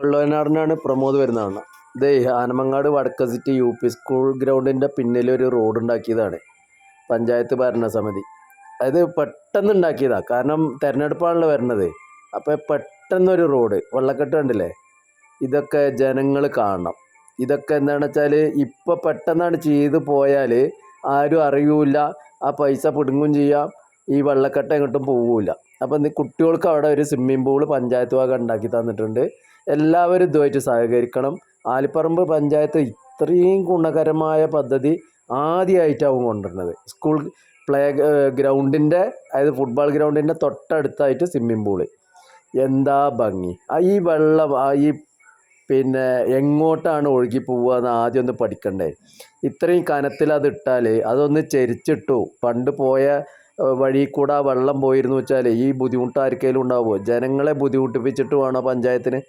വെള്ളവനാടിനാണ് പ്രമോദ് വരുന്നതാണ് ഇതേ ആനമങ്ങാട് വടക്ക സിറ്റി യു പി സ്കൂൾ ഗ്രൗണ്ടിന്റെ പിന്നിൽ ഒരു റോഡ് ഉണ്ടാക്കിയതാണ്. പഞ്ചായത്ത് ഭരണസമിതി. അത് പെട്ടെന്ന് ഉണ്ടാക്കിയതാണ് കാരണം തിരഞ്ഞെടുപ്പാണല്ലോ വരുന്നത്. അപ്പോൾ പെട്ടെന്നൊരു റോഡ് വെള്ളക്കെട്ട് കണ്ടില്ലേ? ഇതൊക്കെ ജനങ്ങൾ കാണണം. ഇതൊക്കെ എന്താണെന്ന് വെച്ചാൽ ഇപ്പോൾ പെട്ടെന്നാണ് ചെയ്ത് പോയാൽ ആരും അറിയൂല ആ പൈസ പിടുങ്ങും ചെയ്യാം. ഈ വെള്ളക്കെട്ട് എങ്ങോട്ടും പോവില്ല. അപ്പം കുട്ടികൾക്ക് അവിടെ ഒരു സ്വിമ്മിംഗ് പൂൾ പഞ്ചായത്ത് ഭാഗം ഉണ്ടാക്കി തന്നിട്ടുണ്ട്. എല്ലാവരും ഇതുമായിട്ട് സഹകരിക്കണം. ആലിപ്പറമ്പ് പഞ്ചായത്ത് ഇത്രയും ഗുണകരമായ പദ്ധതി ആദ്യമായിട്ടാവും കൊണ്ടുവരുന്നത്. സ്കൂൾ പ്ലേ ഗ്രൗണ്ടിന്റെ അതായത് ഫുട്ബോൾ ഗ്രൗണ്ടിന്റെ തൊട്ടടുത്തായിട്ട് സ്വിമ്മിംഗ് പൂൾ എന്താ ഭംഗി. ആ ഈ വെള്ളം ആ ഈ പിന്നെ എങ്ങോട്ടാണ് ഒഴുകി പോവുക എന്ന് ആദ്യം ഒന്ന് പഠിക്കണ്ടേ. ഇത്രയും കനത്തിൽ അത് ഇട്ടാൽ അതൊന്ന് ചെരിച്ചിട്ടു. പണ്ട് പോയ വഴി കൂടെ വെള്ളം പോയിരുന്നു വെച്ചാൽ ഈ ബുദ്ധിമുട്ട് ആർക്കെങ്കിലും ഉണ്ടാവുമോ? ജനങ്ങളെ ബുദ്ധിമുട്ടിപ്പിച്ചിട്ട് വേണോ പഞ്ചായത്തിന്?